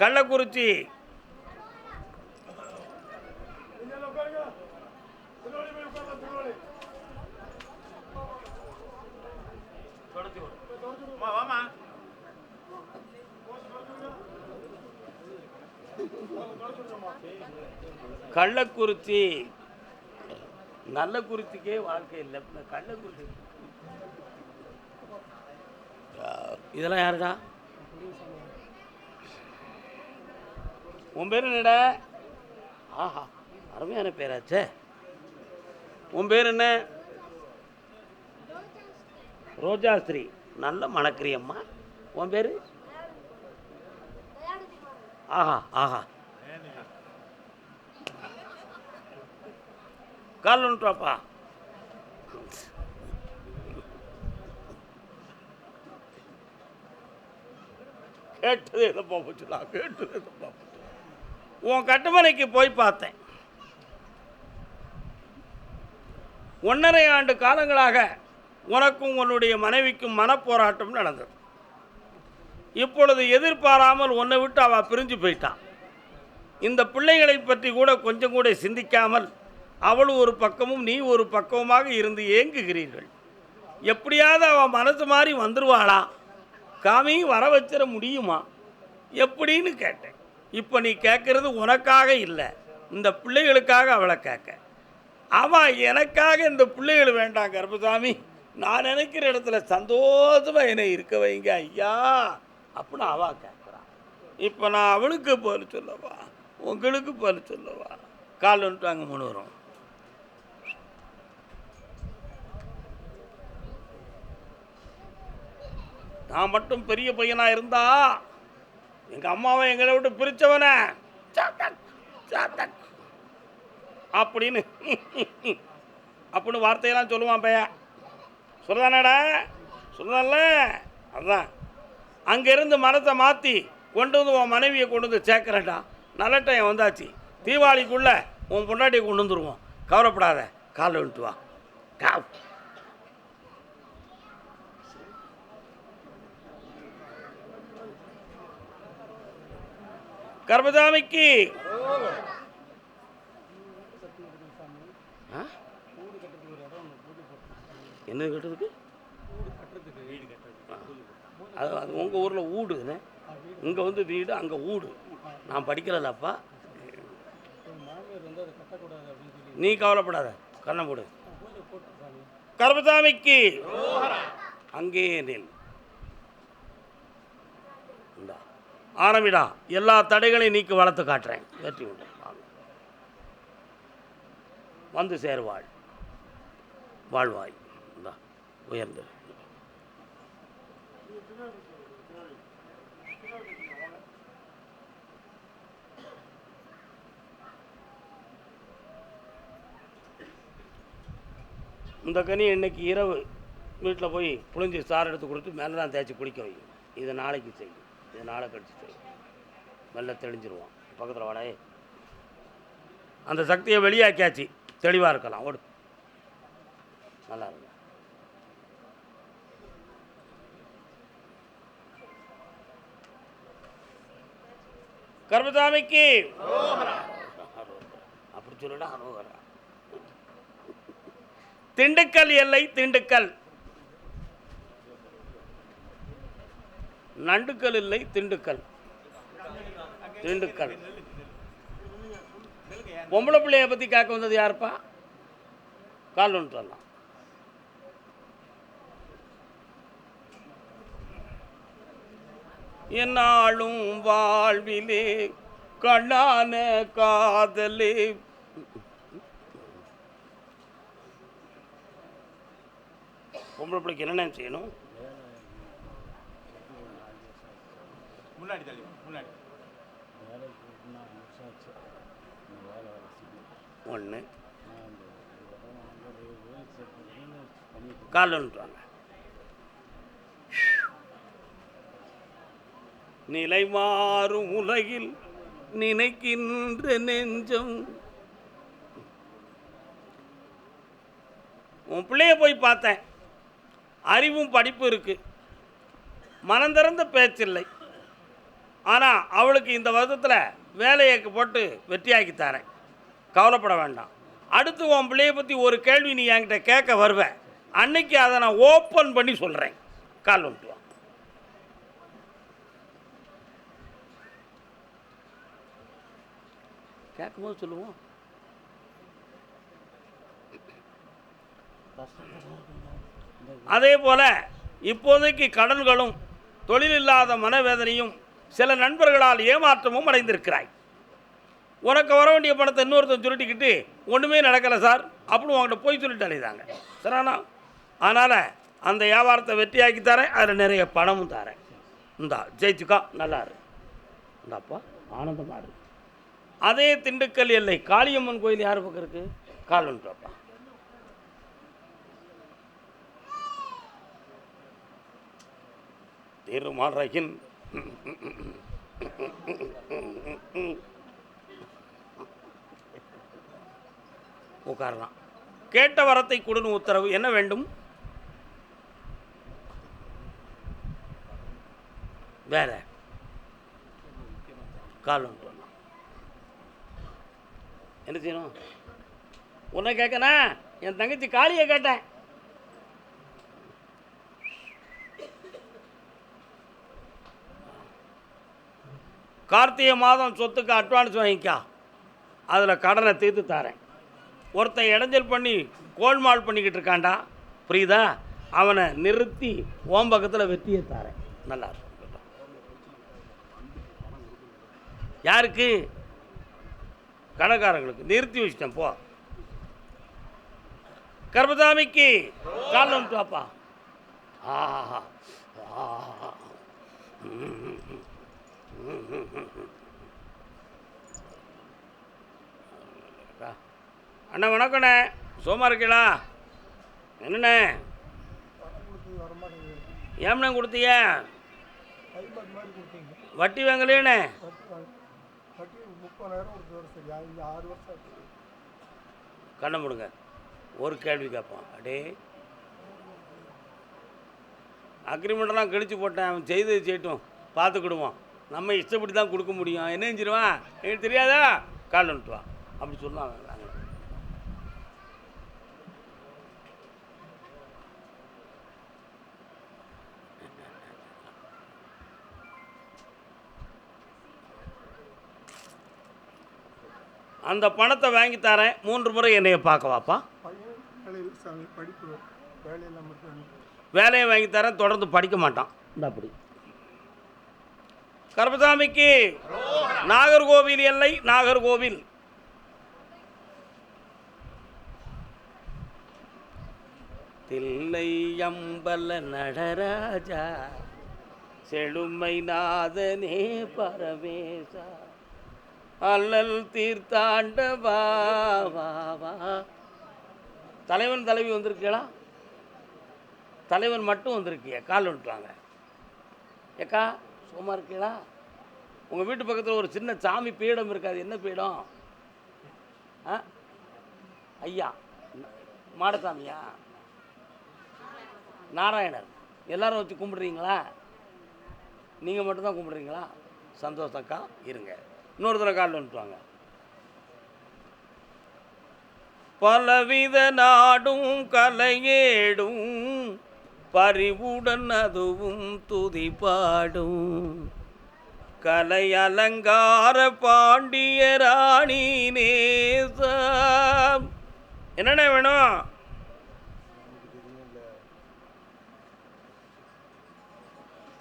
கள்ளக்குறிச்சி. கள்ளக்குறிச்சி. நல்ல குறிச்சிக்கே வாழ்க்கை இல்லை. கள்ளக்குறிச்சி. இதெல்லாம் யாருடா? உன் பேர் என்னடா? ஆஹா அருமையான பேராச்சே. உன் பேர் என்ன? ரோஜாஸ்ரீ நல்ல மணக்கிறியம்மா உன் பேர்? ஆஹா ஆஹா. கால் ஒன்றாப்பா கேட்டது எதப்பா போச்சுடா கேட்டது எதப்பா உன் கட்டுமனைக்கு போய் பார்த்தேன். ஒன்றரை ஆண்டு காலங்களாக உனக்கும் உன்னுடைய மனைவிக்கும் மனப்போராட்டம் நடந்தது. இப்பொழுது எதிர்பாராமல் உன்னை விட்டு அவள் பிரிஞ்சு போயிட்டான். இந்த பிள்ளைகளை பற்றி கூட கொஞ்சம் கூட சிந்திக்காமல் அவள் ஒரு பக்கமும் நீ ஒரு பக்கமுமாக இருந்து ஏங்குகிறீர்கள். எப்படியாவது அவள் மனசு மாதிரி வந்துடுவாளா காமி வர வச்சிட முடியுமா? எப்படின்னு கேட்டேன். இப்போ நீ கேட்குறது உனக்காக இல்லை. இந்த பிள்ளைகளுக்காக அவளை கேட்க. அவன் எனக்காக இந்த பிள்ளைகள் வேண்டாம் கருப்பசாமி. நான் நினைக்கிற இடத்துல சந்தோஷமாக என்னை இருக்க வைங்க ஐயா அப்படின்னு அவ கேட்குறான் இப்போ நான் அவளுக்கு பதில் சொல்லவா? உங்களுக்கு பதில் சொல்லவா? கால் வந்துட்டாங்க மூணு வரும் நான் மட்டும் பெரிய பையனாக இருந்தா எங்கள் அம்மாவை எங்களை விட்டு பிரிச்சவன. அப்படின்னு அப்படின்னு வார்த்தையெல்லாம் சொல்லுவான் பையன் சொல்லுதானடா? சொல்லுதான்ல? அதுதான் அங்கேருந்து மரத்தை மாற்றி கொண்டு வந்து உன் மனைவியை கொண்டு வந்து சேர்க்குறேன்டா. நல்ல டைம் வந்தாச்சு. தீபாவளிக்குள்ளே உன் பொண்டாட்டியை கொண்டு வந்துருவோம். கவலைப்படாத. காலை விட்டு வா. காவ் கர்மசாமிக்கு. ஆ? என்ன கட்டுறதுக்கு? அது அது உங்கள் ஊரில் ஊடுன்னு இங்கே வந்து வீடு அங்கே ஊடு. நான் படிக்கிறதாப்பா நீ கவலைப்படாத. கண்ணை போடு கர்மசாமிக்கு. அங்கேயே நின் இந்தா ஆரம்பிடா. எல்லா தடைகளையும் நீக்கி வளர்த்து காட்டுறேன். வெற்றி உண்டு. வந்து சேர்வாள் வாழ்வாய். உயர்ந்து. இந்த கனி இன்னைக்கு இரவு வீட்டில் போய் புழிஞ்சு சாறு எடுத்து கொடுத்து மேலே தான் தேய்ச்சி குளிக்க வைக்கும் இதை நாளைக்கு செய்யும். இது நாளை கழிச்சு செய்யும் மெல்ல தெளிஞ்சிருவான். பக்கத்தில் வாடாயே அந்த சக்தியை வெளியாக்கியாச்சு. தெளிவாக இருக்கலாம். ஓடு. நல்லா இருக்கும் கர்மசாமிக்கு. அப்படி சொல்லுடா திண்டுக்கல் எல்லை திண்டுக்கல். நண்டுக்கல் இல்லை திண்டுக்கல். திண்டுக்கல். பொம்பளை பிள்ளைய பற்றி கேட்க வந்தது யாருப்பா? கால் ஒன்று சொல்லலாம் என்னாலும் வாழ்விலே கண்ணான காதலே. பொம்பளை பிள்ளைக்கு என்னென்ன செய்யணும்? முன்னாடி தள்ளி முன்னாடி. ஒன்று கால் ஒன்றுவாங்க நிலை மாறும் உலகில் நினைக்கின்ற நெஞ்சம். உன் பிள்ளைய போய் பார்த்தேன். அறிவும் படிப்பும் இருக்கு. மனம் திறந்த பேச்சில்லை. ஆனால் அவளுக்கு இந்த வருஷத்தில் வேலையை போட்டு வெற்றியாக்கி தரேன். கவலைப்பட வேண்டாம். அடுத்து உன் பிள்ளையை பற்றி ஒரு கேள்வி நீ என்கிட்ட கேட்க வருவேன் அன்னைக்கு அதை நான் ஓப்பன் பண்ணி சொல்கிறேன் கால் வந்துட்டு கேட்கும்போது சொல்லுவோம். அதே போல் இப்போதைக்கு கடன்களும் தொழில் இல்லாத மனவேதனையும் சில நண்பர்களால் ஏமாற்றமும் அடைந்திருக்கிறாய். உனக்கு வர வேண்டிய பணத்தை இன்னொருத்தன் சுருட்டிக்கிட்டு ஒன்றுமே நடக்கலை சார் அப்படின்னு உங்கள்கிட்ட போய் சொல்லிட்டு அழைதாங்க சரிண்ணா அதனால் அந்த வியாபாரத்தை வெற்றியாக்கி தரேன் அதில் நிறைய பணமும் தரேன். இந்தா ஜெயிச்சுக்கா நல்லா இரு. இந்தாப்பா ஆனந்தமாக இருக்கு அதே திண்டுக்கல் எல்லை காளியம்மன் கோயில் யார் பக்கம் இருக்குது கால் வந்துட்டுவாப்பா திருமறையின் உட்காரலாம். கேட்ட வரத்தை கொடுன்னு உத்தரவு என்ன வேண்டும்? வேற. கால் வந்துட்டு என்ன செய்யணும்? உன்னை கேட்கணா என் தங்கச்சி காளியை கேட்டேன். கார்த்திகை மாதம் சொத்துக்கு அட்வான்ஸ் வாங்கிக்கா. அதில் கடனை தீர்த்து தரேன். ஒருத்தன் இடைஞ்சல் பண்ணி கோல்மால் பண்ணிக்கிட்டு இருக்கான்டா. புரியுதா? அவனை நிறுத்தி ஓம் பக்கத்தில் வெற்றியை தரேன். நல்லா யாருக்கு? கடைக்காரங்களுக்கு நிறுத்தி வச்சிட்டேன் போ. கர்மதாமிக்கு காலம் பாப்பா ஆஹா. ஆஹா. அண்ணா வணக்கண்ணே. சோமா இருக்கீங்களா? என்னண்ணே? ஏம்ண்ணே கொடுத்தீங்க? வட்டி வாங்கலையண்ணே? கண்ண கண்ணை முடுங்க. ஒரு கேள்வி கேட்பான் அடே. அக்ரிமெண்ட்டெல்லாம் கழிச்சு போட்டேன். அவன் செய்தது செய்யட்டும். பார்த்துக்கிடுவான் நம்ம இஷ்டப்படி தான் கொடுக்க முடியும். என்ன செஞ்சிருவான்? எனக்கு தெரியாதா? கால் வந்துட்டு வா. அப்படி சொன்னாங்க அந்த பணத்தை வாங்கி தரேன். மூன்று முறை என்னைய பார்க்க வாப்பா. வேலையை வாங்கி தரேன். தொடர்ந்து படிக்க மாட்டான். இந்த அப்படி. கருப்பசாமிக்கு நாகர்கோவில் எல்லை நாகர்கோவில். தில்லை அம்பல நடராஜா செழுமை நாதனே பரமேசா. அல்லல் தீர்த்தாண்டவா வா வா. தலைவன் தலைவி வந்திருக்கீங்களா? தலைவன் மட்டும் வந்திருக்கிய? கால் வந்துட்டுவாங்க ஏக்கா சுகமாக இருக்கீங்களா? உங்கள் வீட்டு பக்கத்தில் ஒரு சின்ன சாமி பீடம் இருக்காது என்ன பீடம்? ஆ? ஐயா மாடசாமியா? நாராயணர். எல்லாரும் வச்சு கும்பிடுறீங்களா? நீங்கள் மட்டும்தான் கும்பிடுறீங்களா? சந்தோஷக்கா இருங்க. இன்னொரு தடவை காலில் வந்துட்டுவாங்க பலவித நாடும் கலையேடும் பரிவுடன் அதுவும் துதி பாடும். கலை அலங்கார பாண்டிய ராணி நேசம் என்னென்ன வேணும்?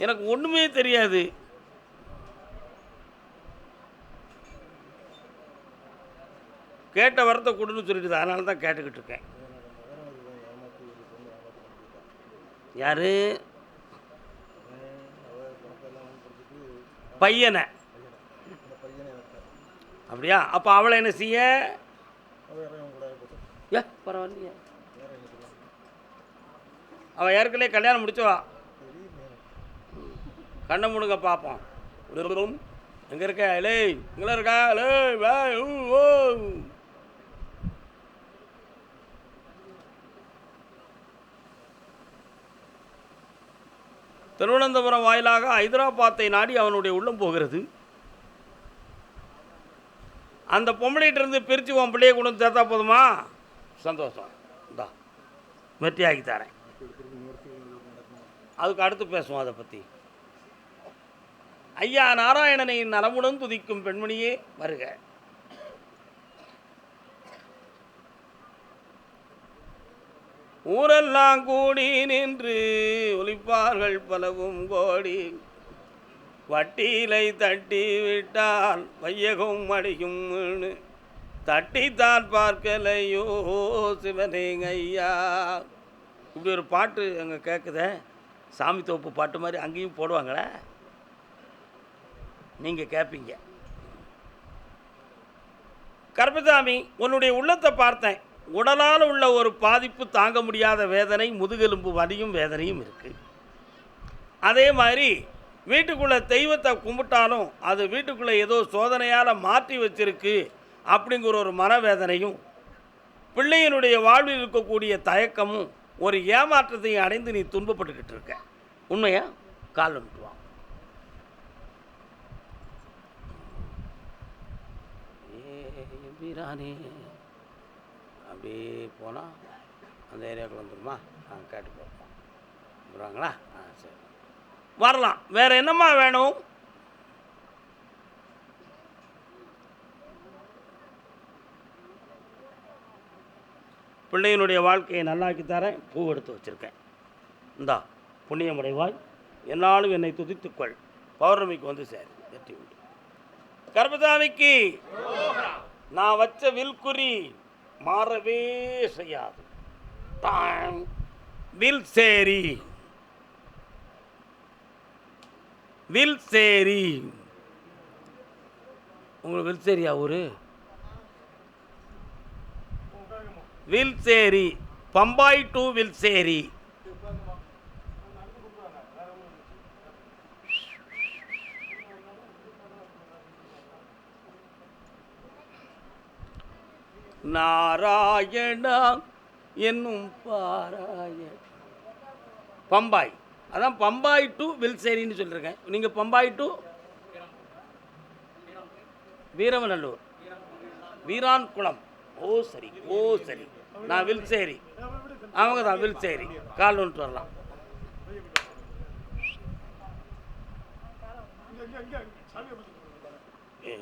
எனக்கு ஒன்றுமே தெரியாது. கேட்ட வரத்தை கொடுன்னு சொல்லிட்டு அதனால தான் கேட்டுக்கிட்டு இருக்கேன். யார்? பையனை. அப்படியா? அப்போ அவளை என்ன செய்ய? ஏ பரவாயில்லையே அவள் ஏற்கனவே கல்யாணம் முடிச்சவா? கண்ணை முடுங்க பார்ப்போம் எங்கே இருக்க? இலே இங்கே இருக்கா? இலே வே ஊ, ஓ. திருவனந்தபுரம் வாயிலாக ஹைதராபாத்தை நாடி அவனுடைய உள்ளம் போகிறது. அந்த பொம்பளையிட்டிருந்து பிரித்து உன் பிள்ளையை கொண்டு வந்து சேர்த்தா போதுமா? சந்தோஷம். இந்தா வெற்றியாக்கி தரேன். அதுக்கு அடுத்து பேசுவோம் அதை பற்றி ஐயா நாராயணனை நலமுடன் துதிக்கும் பெண்மணியே வருக. ஊரெல்லாம் கூடி நின்று ஒலிப்பார்கள் பலவும் கோடி. வட்டியிலை தட்டி விட்டால் வையகம் அடியும் தட்டித்தான் பார்க்கலையோ சிவனே ஐயா. இப்படி ஒரு பாட்டு அங்கே கேட்குதே சாமி தோப்பு பாட்டு மாதிரி அங்கேயும் போடுவாங்களே. நீங்கள் கேட்பீங்க கருப்பசாமி உன்னுடைய உள்ளத்தை பார்த்தேன். உடலால் உள்ள ஒரு பாதிப்பு தாங்க முடியாத வேதனை முதுகெலும்பு வலியும் வேதனையும் இருக்குது அதே மாதிரி வீட்டுக்குள்ளே தெய்வத்தை கும்பிட்டாலும் அது வீட்டுக்குள்ளே ஏதோ சோதனையால் மாற்றி வச்சிருக்கு அப்படிங்கிற ஒரு மனவேதனையும் பிள்ளையினுடைய வாழ்வில் இருக்கக்கூடிய தயக்கமும் ஒரு ஏமாற்றத்தையும் அடைந்து நீ துன்பப்பட்டுக்கிட்டு இருக்க. உண்மையா? கால் வந்துட்டு ஏ எம்பிரானே அப்படியே போனால் அந்த ஏரியாவுக்கு வந்துடுமா? ஆ கேட்டு பார்ப்போம் வருவாங்களா ஆ சரி. வரலாம். வேறு என்னம்மா வேணும்? பிள்ளையினுடைய வாழ்க்கையை நல்லாக்கி தரேன். பூ எடுத்து வச்சுருக்கேன். இந்தா புண்ணியமுடைவாய் என்னாலும் என்னை துதித்துக்கொள் பௌர்ணமிக்கு வந்து சேரு. வெற்றி உண்டு. கர்பதாமிக்கு நான் வச்ச வில்குறி மாறவே செய்யாது. டாங். வில் சேரி. வில் சேரி. உங்களுக்கு வில் சேரியா ஊரு? வில் சேரி. பம்பாய் டு வில் சேரி. நாராயணா என்னும் பாராய பம்பாய். அதான் பம்பாய் டு வில்சேரின்னு சொல்லியிருக்கேன் நீங்கள் பம்பாய் டு வீரவநல்லூர். வீரான்குளம். ஓ சரி. ஓ சரி. நான் வில்சேரி. அவங்க தான் வில்சேரி. கால் வந்துட்டு வரலாம். ஏ,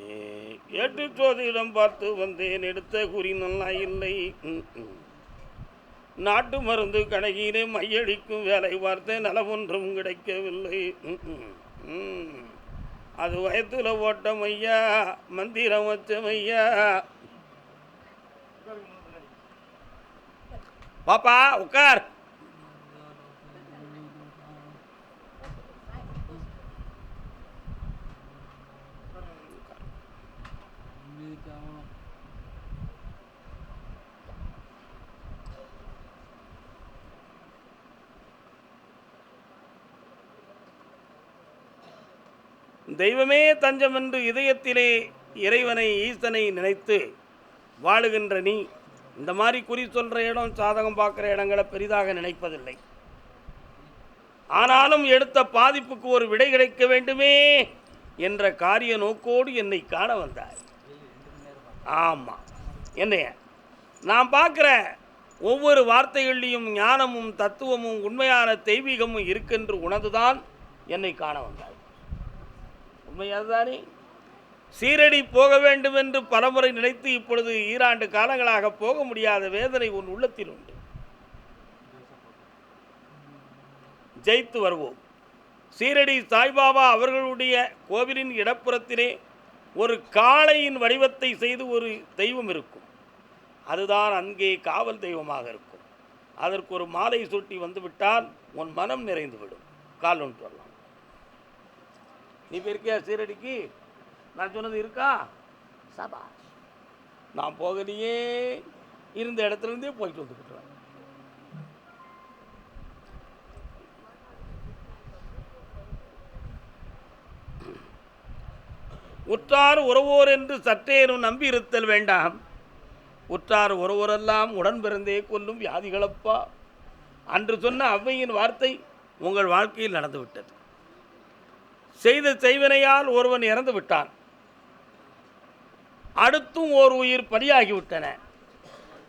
எட்டு ஜோதிடம் பார்த்து வந்தேன் எடுத்த குறி நல்லா இல்லை. நாட்டு மருந்து கடையிலே மையடிக்கும் வேலை பார்த்து நலம் ஒன்றும் கிடைக்கவில்லை அது வயத்தில் ஓட்டம் ஐயா மந்திரம் வச்சம் ஐயா. பாப்பா உட்கார் தெய்வமே தஞ்சம் என்று இதயத்திலே இறைவனை ஈசனை நினைத்து வாழுகின்ற நீ இந்த மாதிரி குறி சொல்கிற இடம் சாதகம் பார்க்குற இடங்களை பெரிதாக நினைப்பதில்லை. ஆனாலும் எடுத்த பாதிப்புக்கு ஒரு விடை கிடைக்க வேண்டுமே என்ற காரிய நோக்கோடு என்னை காண வந்தார் ஆமாம் என்னைய? நான் பார்க்குற ஒவ்வொரு வார்த்தைகள்லையும் ஞானமும் தத்துவமும் உண்மையான தெய்வீகமும் இருக்கென்று உணர்ந்துதான் என்னை காண வந்தார் உண்மையாதானே சீரடி போக வேண்டும் என்று பலமுறை நினைத்து இப்பொழுது ஈராண்டு காலங்களாக போக முடியாத வேதனை உன் உள்ளத்தில் உண்டு. ஜெயித்து வருவோம். சீரடி சாய்பாபா அவர்களுடைய கோவிலின் இடப்புறத்திலே ஒரு காளையின் வடிவத்தை செய்து ஒரு தெய்வம் இருக்கும். அதுதான் அங்கே காவல் தெய்வமாக இருக்கும். அதற்கு ஒரு மாலை சூட்டி வந்துவிட்டால் உன் மனம் நிறைந்துவிடும். கால் ஒன்று வரலாம். நீ போயிருக்கியா சீரடிக்கு? நான் சொன்னது இருக்கா? சபாஷ். நான் போகலையே. இருந்த இடத்துல இருந்தே போயிட்டு வந்துக்கிட்டுறேன் உற்றார் உறவோர் என்று சற்றேனும் நம்பி இருத்தல் வேண்டாம். உற்றார் உறவோரெல்லாம் உடன் பிறந்தே கொல்லும் வியாதிகளப்பா. அன்று சொன்ன ஔவையின் வார்த்தை உங்கள் வாழ்க்கையில் நடந்துவிட்டது. செய்த செய்வினையால் ஒருவன் இறந்து விட்டான். அடுத்தும் ஓர் உயிர் பலியாகிவிட்டன.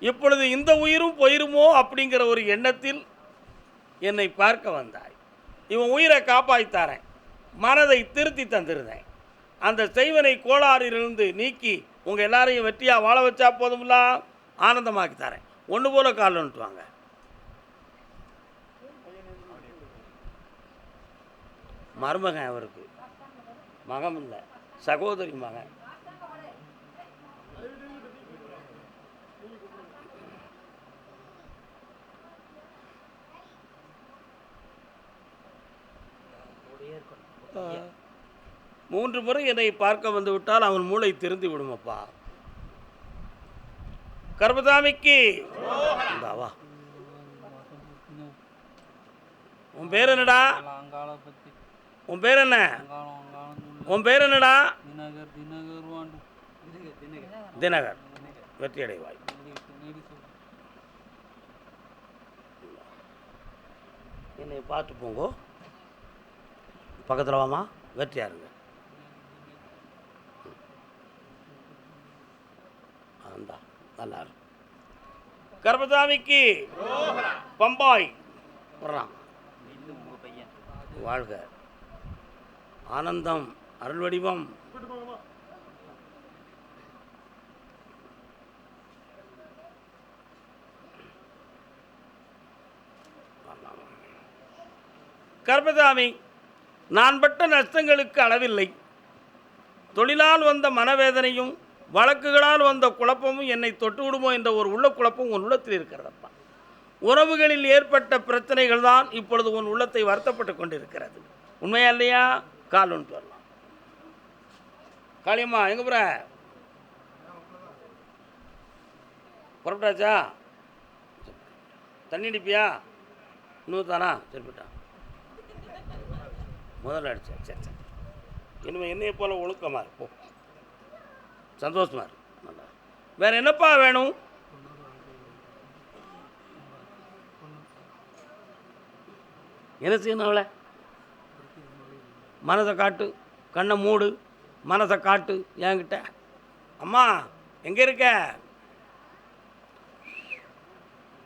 இப்பொழுது இந்த உயிரும் போயிருமோ அப்படிங்கிற ஒரு எண்ணத்தில் என்னை பார்க்க வந்தாய். இவன் உயிரை காப்பாய்த்தாரேன் மனதை திருத்தி தந்திருந்தேன். அந்த செய்வனை கோளாறிலிருந்து நீக்கி உங்கள் எல்லாரையும் வெற்றியாக வாழ வச்சா போதும்லாம் ஆனந்தமாக்கி தரேன். ஒன்று போல் கால் வாங்க மருமகன் அவருக்கு. மகன் இல்லை. சகோதரி மகன். மூன்று முறை என்னை பார்க்க வந்து விட்டால் அவன் மூளை திருந்து விடுமப்பா. கர்மதாமிக்கு வா. உன் பேர் என்னடா? உன் பேர் என்ன? உன் பேர் என்னடா? தினகர். தினகர் தினகர் வெற்றி அடைவாய் சொல்லு என்னை பார்த்து போங்கோ. பக்கத்தில் வாமா. வெற்றியா இருங்க. அந்தா நல்லா இருக்கு கர்மசாமிக்கு பம்பாய். வாழ்க. ஆனந்தம் அருள் வடிவம். கர்மசாமி நான் பட்ட நஷ்டங்களுக்கு அளவில்லை. தொழிலால் வந்த மனவேதனையும் வழக்குகளால் வந்த குழப்பமும் என்னை தொட்டு விடுமோ என்ற ஒரு உள்ள குழப்பம் உன் உள்ளத்தில் இருக்கிறதப்பா. உறவுகளில் ஏற்பட்ட பிரச்சனைகள் தான் இப்பொழுது உன் உள்ளத்தை வருத்தப்பட்டு கொண்டிருக்கிறது. உண்மையா இல்லையா? கால் ஒன்று வரலாம். காளியம்மா எங்கே போகிற புறப்பட்டாச்சா? தண்ணி அடிப்பியா இன்னும் தானா? சரி போயிட்டான் முதல்ல அடிச்சா சரி சரி. இனிமேல் என்னையை போல் ஒழுக்கமாக போ. சந்தோஷமா நல்லா. வேறு என்னப்பா வேணும்? என்ன செய்யணும் அவளை? மனதை காட்டு கண்ணை மூடு மனதை காட்டு என்கிட்ட. அம்மா எங்கே இருக்க?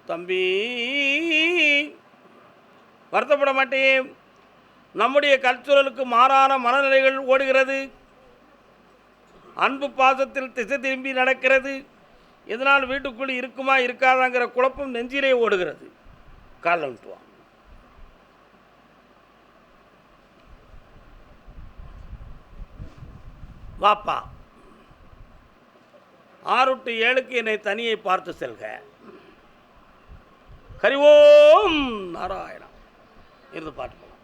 தம்பி வருத்தப்பட மாட்டேன். நம்முடைய கல்ச்சுரலுக்கு மாறான மனநிலைகள் ஓடுகிறது. அன்பு பாசத்தில் திசை திரும்பி நடக்கிறது. இதனால் வீட்டுக்குள் இருக்குமா இருக்காதாங்கிற குழப்பம் நெஞ்சிலே ஓடுகிறது. காலில் வாப்பா. ஆறு டு ஏழுக்கு என்னை தனியை பார்த்து செல்க. ஹரிவோம் நாராயணம் இருந்து பாட்டு போகலாம்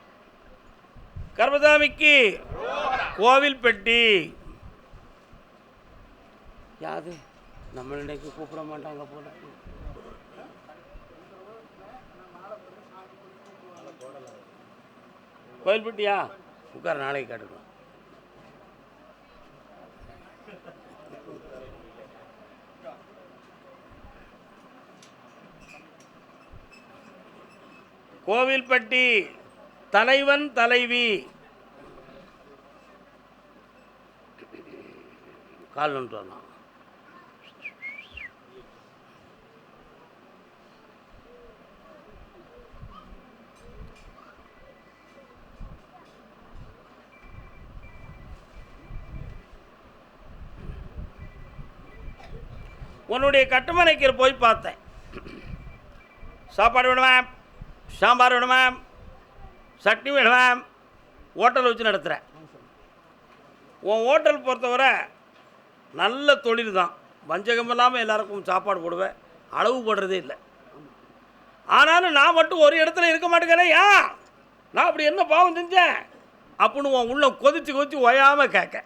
கர்மசாமிக்கு கோவில் பெட்டி. யாது? நம்ம இன்னைக்கு கூப்பிட மாட்டாங்க போல. கோவில் பெட்டியா? உட்கார நாளைக்கு கேட்டுக்கலாம். கோவில்பட்டி தலைவன் தலைவி. கால் ஒன்று வரலாம் உன்னுடைய கட்டுமனைக்கு போய் பார்த்தேன். சாப்பாடு விடுவேன் சாம்பார் விடுவேன் சட்னி விடுவேன் ஹோட்டல் வச்சு நடத்துகிறேன் உன் ஹோட்டல் பொறுத்தவரை நல்ல தொழில் தான். வஞ்சகம் இல்லாமல் எல்லாருக்கும் சாப்பாடு போடுவேன். அளவு போடுறதே இல்லை. ஆனாலும் நான் மட்டும் ஒரு இடத்துல இருக்க மாட்டேங்கிறேன். ஏன் நான் அப்படி என்ன பாவம் செஞ்சேன்? அப்படின்னு உன் உள்ள கொதிச்சு கொதிச்சு ஓயாமல் கேட்க.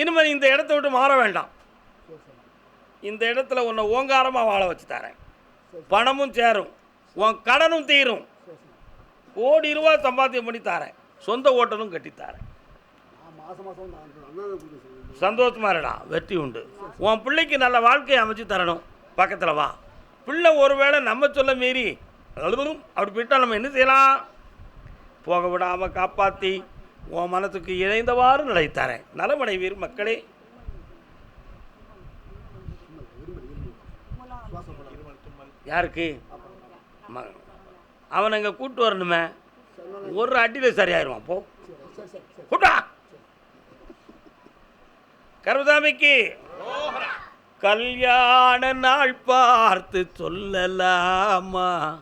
இனிமேல் இந்த இடத்த விட்டு மாற வேண்டாம். இந்த இடத்துல உன்னை ஓங்காரமாக வாழ வச்சு தரேன். பணமும் சேரும். உன் கடனும் தீரும். கோடி ரூபா சம்பாத்தியம் பண்ணி தரேன். சொந்த ஓட்டலும் கட்டி தரேன். சந்தோஷமா இருடா வெற்றி உண்டு. உன் பிள்ளைக்கு நல்ல வாழ்க்கையை அமைச்சு தரணும். பக்கத்தில் வா. பிள்ளை ஒருவேளை நம்ம சொல்ல மீறி அழுதும் அப்படி போயிட்டால் நம்ம என்ன செய்யலாம்? போக விடாமல் காப்பாற்றி உன் மனத்துக்கு இணைந்தவாறு நிலைத்தாரேன் நலமடைவீர் மக்களே. யாருக்கு? ம- அவனை இங்கே கூட்டு வரணுமே. ஒரு அடியில் சரியாயிருவான். போ. கூட்டா. கருதாமிக்கு. கல்யாண நாள் பார்த்து சொல்லலாமா?